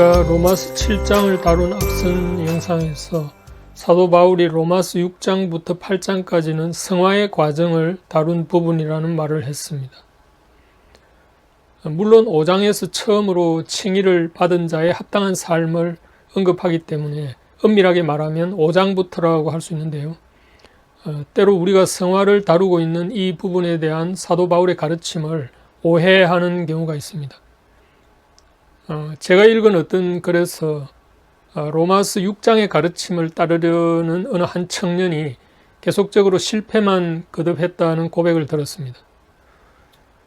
제가 로마스 7장을 다룬 앞선 영상에서 사도 바울이 로마스 6장부터 8장까지는 성화의 과정을 다룬 부분이라는 말을 했습니다. 물론 5장에서 처음으로 칭의를 받은 자의 합당한 삶을 언급하기 때문에 엄밀하게 말하면 5장부터라고 할 수 있는데요. 어, 때로 우리가 성화를 다루고 있는 이 부분에 대한 사도 바울의 가르침을 오해하는 경우가 있습니다. 어, 제가 읽은 어떤 글에서 어, 로마스 6장의 가르침을 따르려는 어느 한 청년이 계속적으로 실패만 거듭했다는 고백을 들었습니다.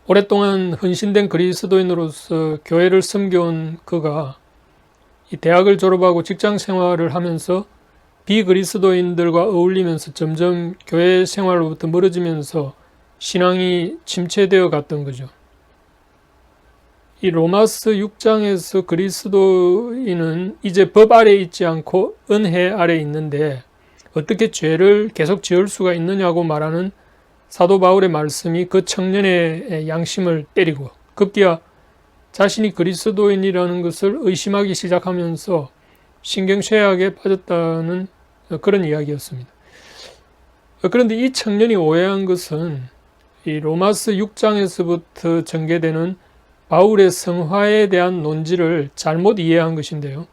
오랫동안 헌신된 그리스도인으로서 교회를 섬겨온 그가 이 대학을 졸업하고 직장 생활을 하면서 비그리스도인들과 어울리면서 점점 교회 생활로부터 멀어지면서 신앙이 침체되어 갔던 거죠. 이 로마스 6장에서 그리스도인은 이제 법 아래 있지 않고 은혜 아래 있는데 어떻게 죄를 계속 지을 수가 있느냐고 말하는 사도 바울의 말씀이 그 청년의 양심을 때리고 급기야 자신이 그리스도인이라는 것을 의심하기 시작하면서 신경쇠약에 빠졌다는 그런 이야기였습니다. 그런데 이 청년이 오해한 것은 이 로마스 6장에서부터 전개되는 바울의 성화에 대한 논지를 잘못 이해한 것인데요.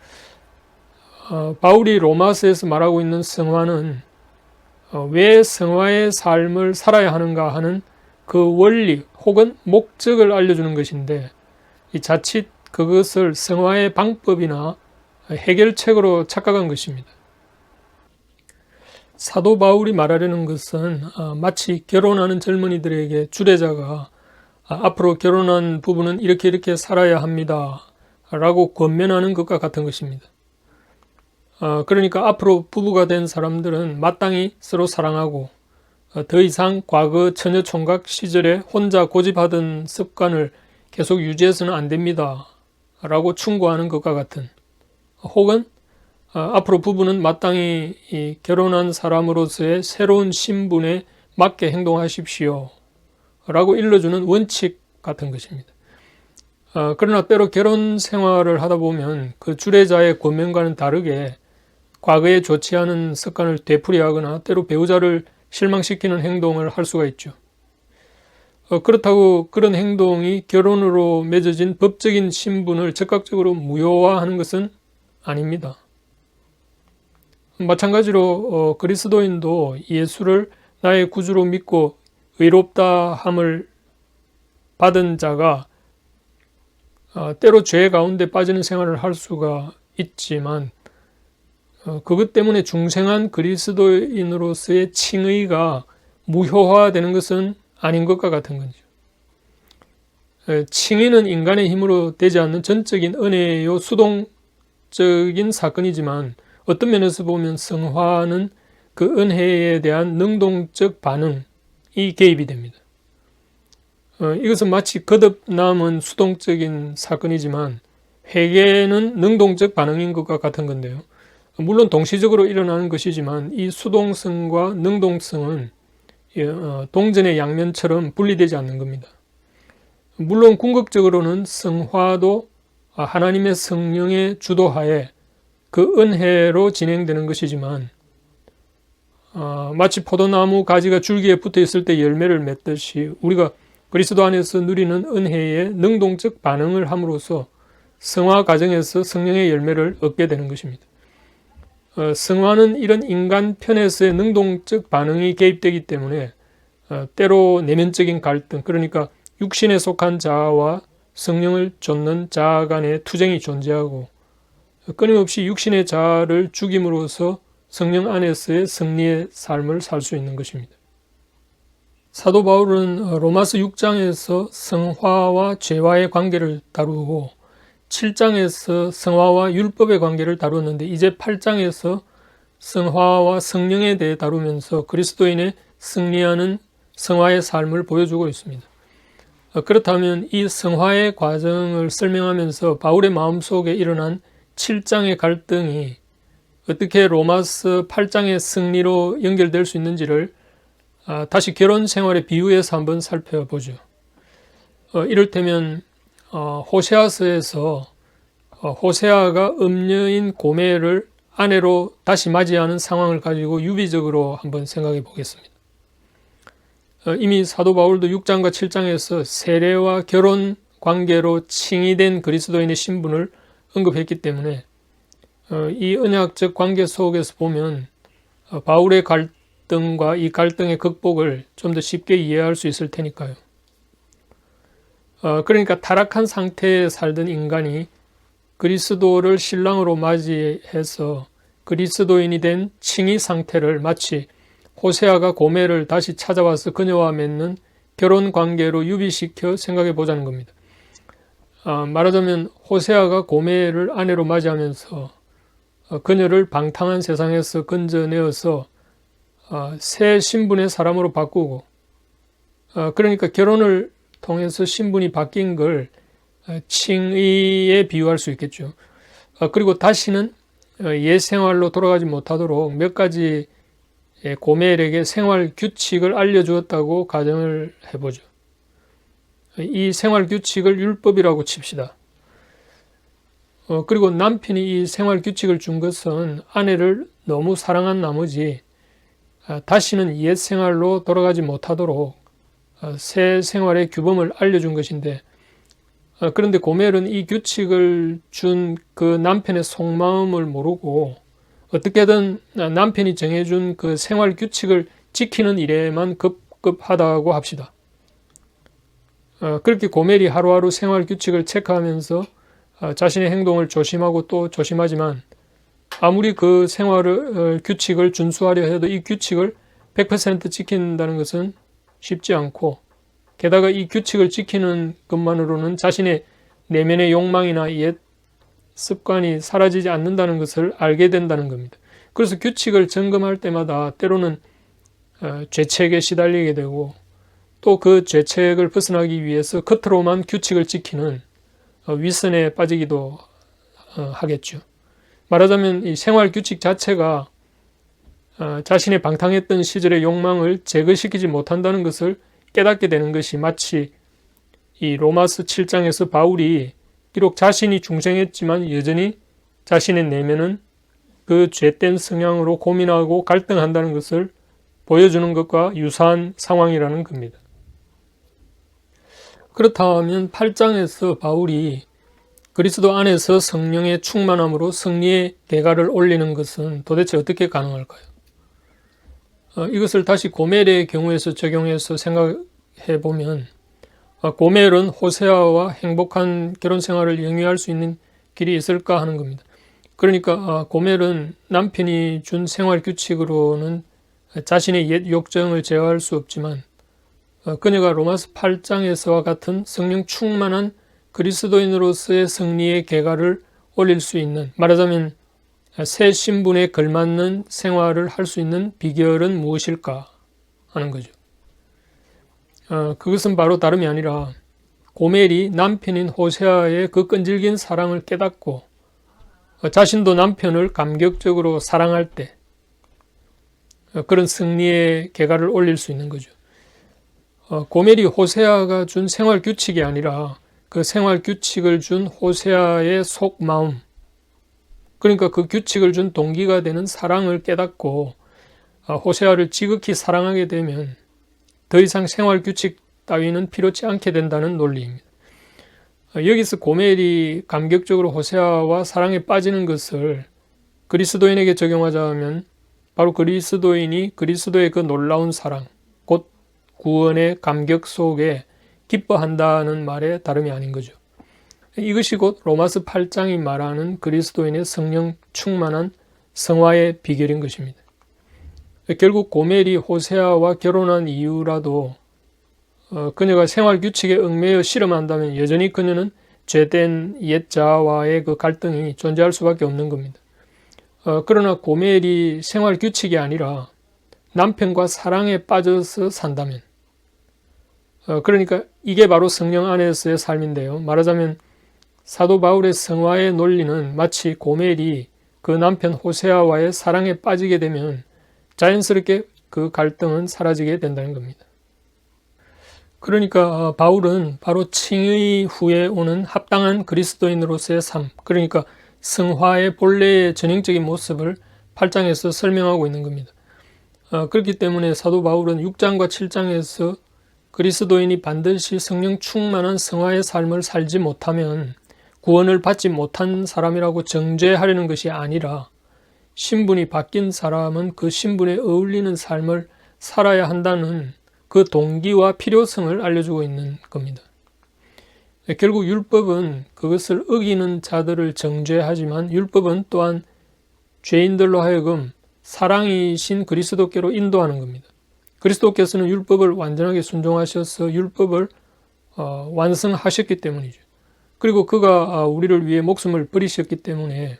어, 바울이 로마서에서 말하고 있는 성화는 어, 왜 성화의 삶을 살아야 하는가 하는 그 원리 혹은 목적을 알려주는 것인데 이 자칫 그것을 성화의 방법이나 해결책으로 착각한 것입니다. 사도 바울이 말하려는 것은 어, 마치 결혼하는 젊은이들에게 주례자가 아, 앞으로 결혼한 부부는 이렇게 이렇게 살아야 합니다. 라고 권면하는 것과 같은 것입니다. 어, 그러니까 앞으로 부부가 된 사람들은 마땅히 서로 사랑하고 어, 더 이상 과거 처녀 총각 시절에 혼자 고집하던 습관을 계속 유지해서는 안 됩니다. 라고 충고하는 것과 같은 혹은 어, 앞으로 부부는 마땅히 결혼한 사람으로서의 새로운 신분에 맞게 행동하십시오. 라고 일러주는 원칙 같은 것입니다. 어, 그러나 때로 결혼 생활을 하다 보면 그 주례자의 권면과는 다르게 과거에 좋지 않은 습관을 되풀이하거나 때로 배우자를 실망시키는 행동을 할 수가 있죠. 어, 그렇다고 그런 행동이 결혼으로 맺어진 법적인 신분을 적극적으로 무효화하는 것은 아닙니다. 마찬가지로 어, 그리스도인도 예수를 나의 구주로 믿고 의롭다 함을 받은 자가 어, 때로 죄 가운데 빠지는 생활을 할 수가 있지만 어, 그것 때문에 중생한 그리스도인으로서의 칭의가 무효화되는 것은 아닌 것과 같은 거죠. 칭의는 인간의 힘으로 되지 않는 전적인 은혜요 수동적인 사건이지만 어떤 면에서 보면 성화는 그 은혜에 대한 능동적 반응, 이 개입이 됩니다. 어, 이것은 마치 거듭남은 수동적인 사건이지만 회개는 능동적 반응인 것과 같은 건데요. 물론 동시적으로 일어나는 것이지만 이 수동성과 능동성은 어, 동전의 양면처럼 분리되지 않는 겁니다. 물론 궁극적으로는 성화도 하나님의 성령의 주도하에 그 은혜로 진행되는 것이지만 어, 마치 포도나무 가지가 줄기에 붙어 있을 때 열매를 맺듯이 우리가 그리스도 안에서 누리는 은혜의 능동적 반응을 함으로써 성화 과정에서 성령의 열매를 얻게 되는 것입니다. 어, 성화는 이런 인간 편에서의 능동적 반응이 개입되기 때문에 어, 때로 내면적인 갈등, 그러니까 육신에 속한 자아와 성령을 좇는 자아 간의 투쟁이 존재하고 끊임없이 육신의 자아를 죽임으로써 성령 안에서의 승리의 삶을 살 수 있는 것입니다. 사도 바울은 로마서 6장에서 성화와 죄와의 관계를 다루고 7장에서 성화와 율법의 관계를 다루었는데 이제 8장에서 성화와 성령에 대해 다루면서 그리스도인의 승리하는 성화의 삶을 보여주고 있습니다. 그렇다면 이 성화의 과정을 설명하면서 바울의 마음속에 일어난 7장의 갈등이 어떻게 로마스 8장의 승리로 연결될 수 있는지를 아, 다시 결혼 생활의 비유에서 한번 살펴보죠. 어, 이를테면 어, 호세아서에서 어, 호세아가 음녀인 고멜을 아내로 다시 맞이하는 상황을 가지고 유비적으로 한번 생각해 보겠습니다. 어, 이미 사도 바울도 6장과 7장에서 세례와 결혼 관계로 칭의된 그리스도인의 신분을 언급했기 때문에 어, 이 언약적 관계 속에서 보면 어, 바울의 갈등과 이 갈등의 극복을 좀 더 쉽게 이해할 수 있을 테니까요. 그러니까 타락한 상태에 살던 인간이 그리스도를 신랑으로 맞이해서 그리스도인이 된 칭의 상태를 마치 호세아가 고멜을 다시 찾아와서 그녀와 맺는 결혼 관계로 유비시켜 생각해 보자는 겁니다. 아, 말하자면 호세아가 고멜을 아내로 맞이하면서 어, 그녀를 방탕한 세상에서 건져내어서 어, 새 신분의 사람으로 바꾸고 어, 그러니까 결혼을 통해서 신분이 바뀐 걸 어, 칭의에 비유할 수 있겠죠. 어, 그리고 다시는 어, 옛 생활로 돌아가지 못하도록 몇 가지 예, 고멜에게 생활 규칙을 알려주었다고 가정을 해보죠. 이 생활 규칙을 율법이라고 칩시다. 어, 그리고 남편이 이 생활 규칙을 준 것은 아내를 너무 사랑한 나머지 아, 다시는 옛 생활로 돌아가지 못하도록 어, 새 생활의 규범을 알려준 것인데 어, 그런데 고멜은 이 규칙을 준 그 남편의 속마음을 모르고 어떻게든 남편이 정해준 그 생활 규칙을 지키는 일에만 급급하다고 합시다. 어, 그렇게 고멜이 하루하루 생활 규칙을 체크하면서 어, 자신의 행동을 조심하고 또 조심하지만 아무리 그 생활을 어, 규칙을 준수하려 해도 이 규칙을 100% 지킨다는 것은 쉽지 않고 게다가 이 규칙을 지키는 것만으로는 자신의 내면의 욕망이나 옛 습관이 사라지지 않는다는 것을 알게 된다는 겁니다. 그래서 규칙을 점검할 때마다 때로는 어, 죄책에 시달리게 되고 또 그 죄책을 벗어나기 위해서 겉으로만 규칙을 지키는 어, 위선에 빠지기도 어, 하겠죠. 말하자면 이 생활 규칙 자체가 자신의 방탕했던 시절의 욕망을 제거시키지 못한다는 것을 깨닫게 되는 것이 마치 이 로마스 7장에서 바울이 비록 자신이 중생했지만 여전히 자신의 내면은 그 죄된 성향으로 고민하고 갈등한다는 것을 보여주는 것과 유사한 상황이라는 겁니다. 그렇다면 8장에서 바울이 그리스도 안에서 성령의 충만함으로 승리의 대가를 올리는 것은 도대체 어떻게 가능할까요? 어, 이것을 다시 고멜의 경우에서 적용해서 생각해 보면 아, 고멜은 호세아와 행복한 결혼 생활을 영위할 수 있는 길이 있을까 하는 겁니다. 그러니까 아, 고멜은 남편이 준 생활 규칙으로는 자신의 옛 욕정을 제어할 수 없지만 어, 그녀가 로마스 8장에서와 같은 성령 충만한 그리스도인으로서의 승리의 계가를 올릴 수 있는 말하자면 새 신분에 걸맞는 생활을 할 수 있는 비결은 무엇일까 하는 거죠. 어, 그것은 바로 다름이 아니라 고멜이 남편인 호세아의 그 끈질긴 사랑을 깨닫고 어, 자신도 남편을 감격적으로 사랑할 때 어, 그런 승리의 계가를 올릴 수 있는 거죠. 고멜이 호세아가 준 생활 규칙이 아니라 그 생활 규칙을 준 호세아의 속마음 그러니까 그 규칙을 준 동기가 되는 사랑을 깨닫고 호세아를 지극히 사랑하게 되면 더 이상 생활 규칙 따위는 필요치 않게 된다는 논리입니다. 여기서 고멜이 감격적으로 호세아와 사랑에 빠지는 것을 그리스도인에게 적용하자면 바로 그리스도인이 그리스도의 그 놀라운 사랑, 곧 구원의 감격 속에 기뻐한다는 말에 다름이 아닌 거죠. 이것이 곧 로마스 8장이 말하는 그리스도인의 성령 충만한 성화의 비결인 것입니다. 결국 고멜이 호세아와 결혼한 이유라도 어, 그녀가 생활 규칙에 얽매여 실험한다면 여전히 그녀는 죄된 옛 자와의 그 갈등이 존재할 수밖에 없는 겁니다. 어, 그러나 고멜이 생활 규칙이 아니라 남편과 사랑에 빠져서 산다면 어, 그러니까 이게 바로 성령 안에서의 삶인데요. 말하자면 사도 바울의 성화의 논리는 마치 고멜이 그 남편 호세아와의 사랑에 빠지게 되면 자연스럽게 그 갈등은 사라지게 된다는 겁니다. 그러니까 어, 바울은 바로 칭의 후에 오는 합당한 그리스도인으로서의 삶, 그러니까 성화의 본래의 전형적인 모습을 8장에서 설명하고 있는 겁니다. 어, 그렇기 때문에 사도 바울은 6장과 7장에서 그리스도인이 반드시 성령 충만한 성화의 삶을 살지 못하면 구원을 받지 못한 사람이라고 정죄하려는 것이 아니라 신분이 바뀐 사람은 그 신분에 어울리는 삶을 살아야 한다는 그 동기와 필요성을 알려주고 있는 겁니다. 결국 율법은 그것을 어기는 자들을 정죄하지만 율법은 또한 죄인들로 하여금 사랑이신 그리스도께로 인도하는 겁니다. 그리스도께서는 율법을 완전하게 순종하셔서 율법을 어, 완성하셨기 때문이죠. 그리고 그가 어, 우리를 위해 목숨을 버리셨기 때문에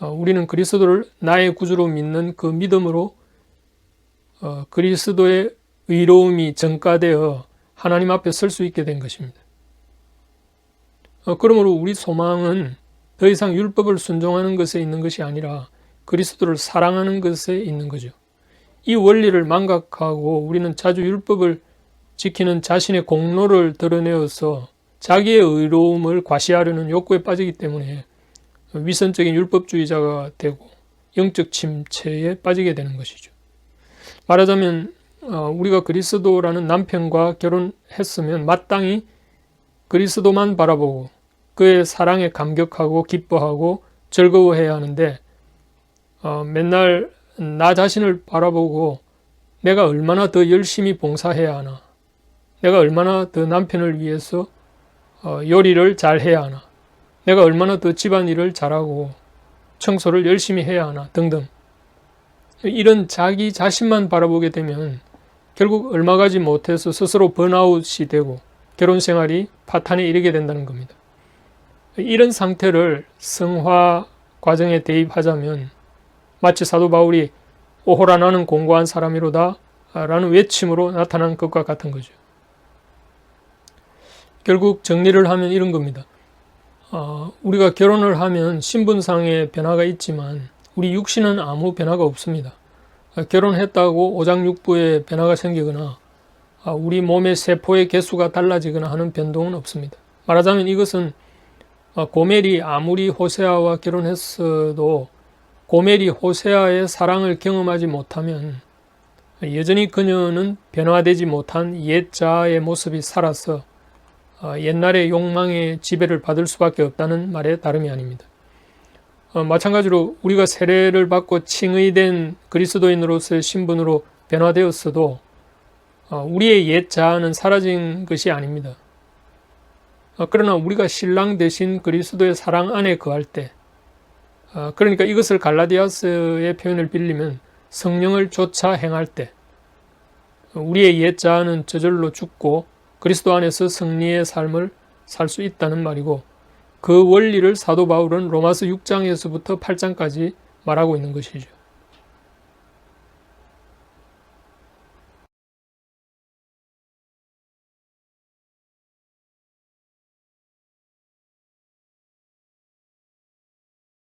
어, 우리는 그리스도를 나의 구주로 믿는 그 믿음으로 어, 그리스도의 의로움이 전가되어 하나님 앞에 설 수 있게 된 것입니다. 어, 그러므로 우리 소망은 더 이상 율법을 순종하는 것에 있는 것이 아니라 그리스도를 사랑하는 것에 있는 거죠. 이 원리를 망각하고 우리는 자주 율법을 지키는 자신의 공로를 드러내어서 자기의 의로움을 과시하려는 욕구에 빠지기 때문에 위선적인 율법주의자가 되고 영적 침체에 빠지게 되는 것이죠. 말하자면 어, 우리가 그리스도라는 남편과 결혼했으면 마땅히 그리스도만 바라보고 그의 사랑에 감격하고 기뻐하고 즐거워해야 하는데 어, 맨날 나 자신을 바라보고 내가 얼마나 더 열심히 봉사해야 하나 내가 얼마나 더 남편을 위해서 어, 요리를 잘 해야 하나 내가 얼마나 더 집안일을 잘하고 청소를 열심히 해야 하나 등등 이런 자기 자신만 바라보게 되면 결국 얼마 가지 못해서 스스로 번아웃이 되고 결혼 생활이 파탄에 이르게 된다는 겁니다. 이런 상태를 성화 과정에 대입하자면 마치 사도 바울이 오호라 나는 공고한 사람이로다 라는 외침으로 나타난 것과 같은 거죠. 결국 정리를 하면 이런 겁니다. 어, 우리가 결혼을 하면 신분상의 변화가 있지만 우리 육신은 아무 변화가 없습니다. 어, 결혼했다고 오장육부에 변화가 생기거나 어, 우리 몸의 세포의 개수가 달라지거나 하는 변동은 없습니다. 말하자면 이것은 어, 고멜이 아무리 호세아와 결혼했어도 고멜이 호세아의 사랑을 경험하지 못하면 여전히 그녀는 변화되지 못한 옛 자아의 모습이 살아서 옛날의 욕망의 지배를 받을 수밖에 없다는 말에 다름이 아닙니다. 어, 마찬가지로 우리가 세례를 받고 칭의된 그리스도인으로서의 신분으로 변화되었어도 어, 우리의 옛 자아는 사라진 것이 아닙니다. 어, 그러나 우리가 신랑 대신 그리스도의 사랑 안에 거할 때, 어, 그러니까 이것을 갈라디아스의 표현을 빌리면 성령을 쫓아 행할 때, 우리의 옛 자아는 저절로 죽고 그리스도 안에서 승리의 삶을 살 수 있다는 말이고, 그 원리를 사도 바울은 로마서 6장에서부터 8장까지 말하고 있는 것이죠.